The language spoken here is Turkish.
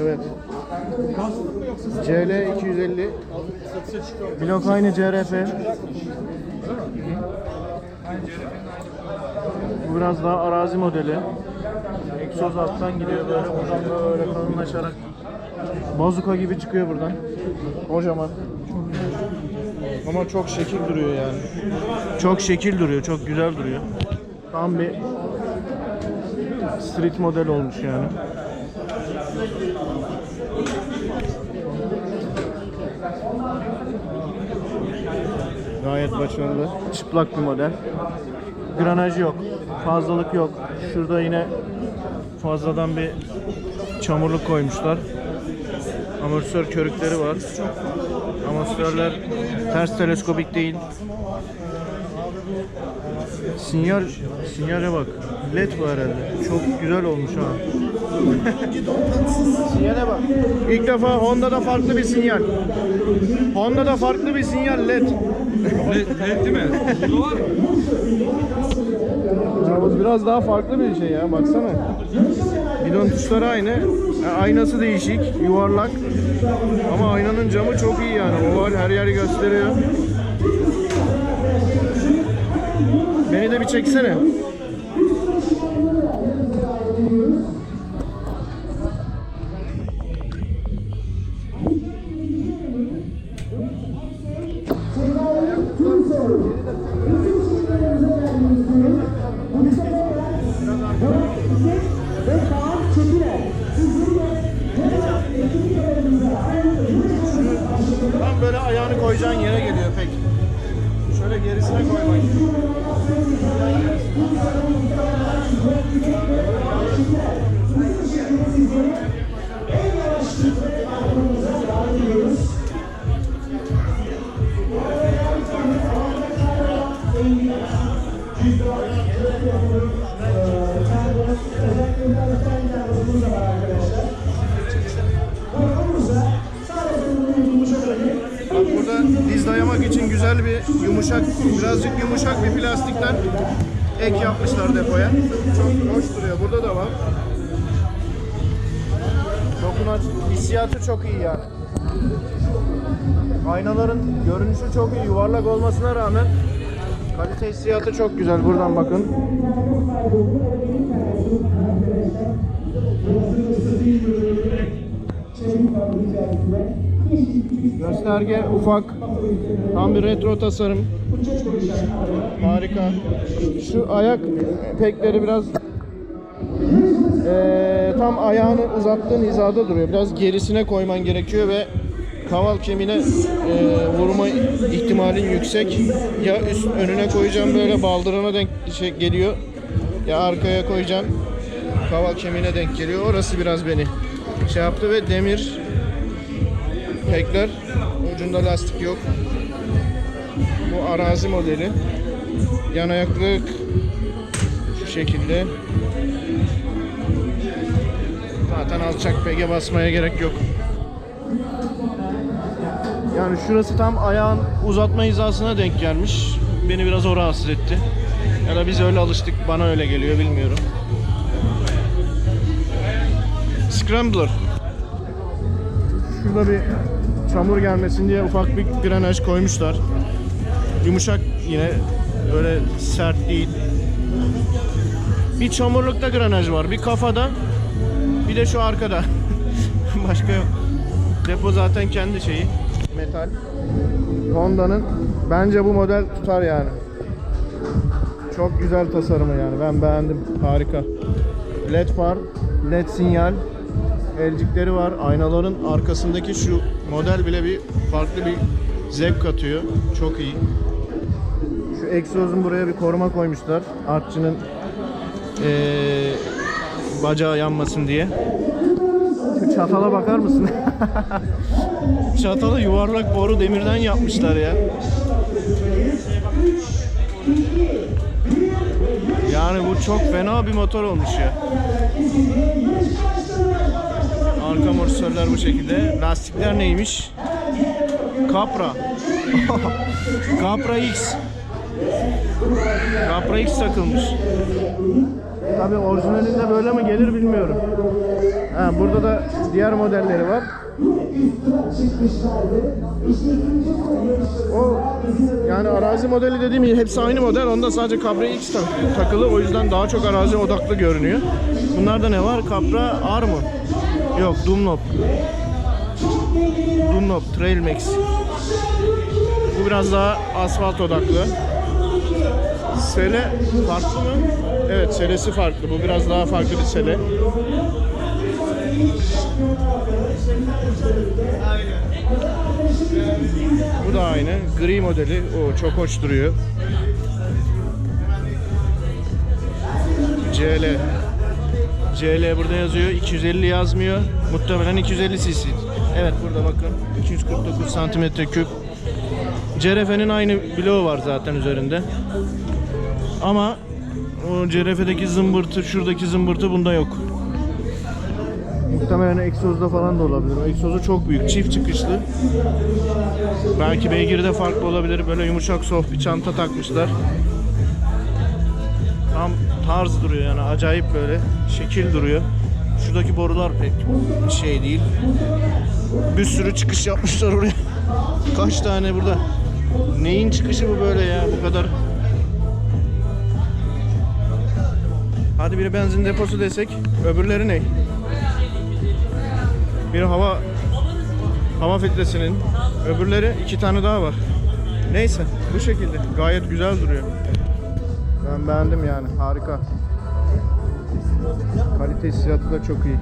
Evet. CL 250. Blok aynı CRF. Bu biraz daha arazi modeli. Egzoz alttan gidiyor böyle buradan böyle kalınlaşarak. Bazuka gibi çıkıyor buradan. Kocaman. Ama çok şekil duruyor yani. Çok şekil duruyor, çok güzel duruyor. Tam bir street model olmuş yani. Gayet başarılı. Çıplak bir model. Granaj yok. Fazlalık yok. Şurada yine fazladan bir çamurluk koymuşlar. Amortisör körükleri var. Amortisörler ters teleskopik değil. Sinyal, sinyale bak. LED bu herhalde. Çok güzel olmuş ha. Sinyale bak. İlk defa Honda'da farklı bir sinyal. Honda'da farklı bir sinyal LED. LED değil mi? Burada var mı? Ya bu biraz daha farklı bir şey ya baksana. Bidon tuşları aynı. Aynası değişik, yuvarlak. Ama aynanın camı çok iyi yani. Oval her yeri gösteriyor. Beni de bir çeksene. Tam böyle ayağını koyacağın yere geliyor pek. Şöyle gerisine. Bak dayamak için güzel bir yumuşak, birazcık yumuşak bir plastikten ek yapmışlar depoya. Çok hoş duruyor. Burada da var. Dokunaç hissiyatı çok iyi yani. Aynaların görünüşü çok iyi. Yuvarlak olmasına rağmen kalite hissiyatı çok güzel. Buradan bakın. Gösterge ufak. Tam bir retro tasarım. Harika. Şu ayak pekleri biraz eee, tam ayağını uzattığın hizada duruyor. Biraz gerisine koyman gerekiyor ve kaval kemiğine eee, vurma ihtimalin yüksek. Ya üst önüne koyacağım böyle baldırına denk şey geliyor. Ya arkaya koyacağım kaval kemiğine denk geliyor. Orası biraz beni şey yaptı ve demir pekler ucunda lastik yok. Bu arazi modeli. Yan ayaklık şu şekilde. Zaten alçak pege basmaya gerek yok. Yani şurası tam ayağın uzatma hizasına denk gelmiş. Beni biraz o rahatsız etti. Ya da biz öyle alıştık. Bana öyle geliyor bilmiyorum. Scrambler. Şurada bir çamur gelmesin diye ufak bir granaj koymuşlar. Yumuşak yine öyle sert değil. Bir çamurlukta granaj var. Bir kafada. Bir de şu arkada. Başka yok. Depo zaten kendi şeyi. Metal. Honda'nın bence bu model tutar yani. Çok güzel tasarımı yani. Ben beğendim. Harika. LED far, LED sinyal, elcikleri var. Aynaların arkasındaki şu model bile bir farklı bir zevk katıyor. Çok iyi. Şu egzozun buraya bir koruma koymuşlar. Artçının eee, bacağı yanmasın diye. Şu çatala bakar mısın? Çatalı yuvarlak boru demirden yapmışlar ya. Yani bu çok fena bir motor olmuş ya. Arka amortisörler bu şekilde. Lastikler neymiş? Capra. Capra X. Capra X takılmış. Tabi orijinalinde böyle mi gelir bilmiyorum. Ha, burada da diğer modelleri var. Yani arazi modeli dediğim gibi hepsi aynı model. Onda sadece Capra X tak- takılı. O yüzden daha çok arazi odaklı görünüyor. Bunlarda ne var? Capra R mı? Yok, Dunlop. Dunlop Trail Max. Bu biraz daha asfalt odaklı. Sele farklı mı? Evet, selesi farklı. Bu biraz daha farklı bir sele. Bu da aynı. Gri modeli. O çok hoş duruyor. CL. CL burada yazıyor. 250 yazmıyor. Muhtemelen 250 cc. Evet burada bakın. 249 santimetre küp. CRF'nin aynı bloğu var zaten üzerinde. Ama o CRF'deki zımbırtı, şuradaki zımbırtı bunda yok. Muhtemelen egzozda falan da olabilir. O egzozu çok büyük. Çift çıkışlı. Belki beygirde farklı olabilir. Böyle yumuşak soft bir çanta takmışlar. Tam tarz duruyor yani acayip böyle şekil duruyor. Şuradaki borular pek şey değil. Bir sürü çıkış yapmışlar oraya. Kaç tane burada? Neyin çıkışı bu böyle ya bu kadar? Hadi biri benzin deposu desek, öbürleri ne? Biri hava hava filtresinin, öbürleri iki tane daha var. Neyse bu şekilde gayet güzel duruyor. Ben beğendim yani harika. Kalite hissiyatı da çok iyi.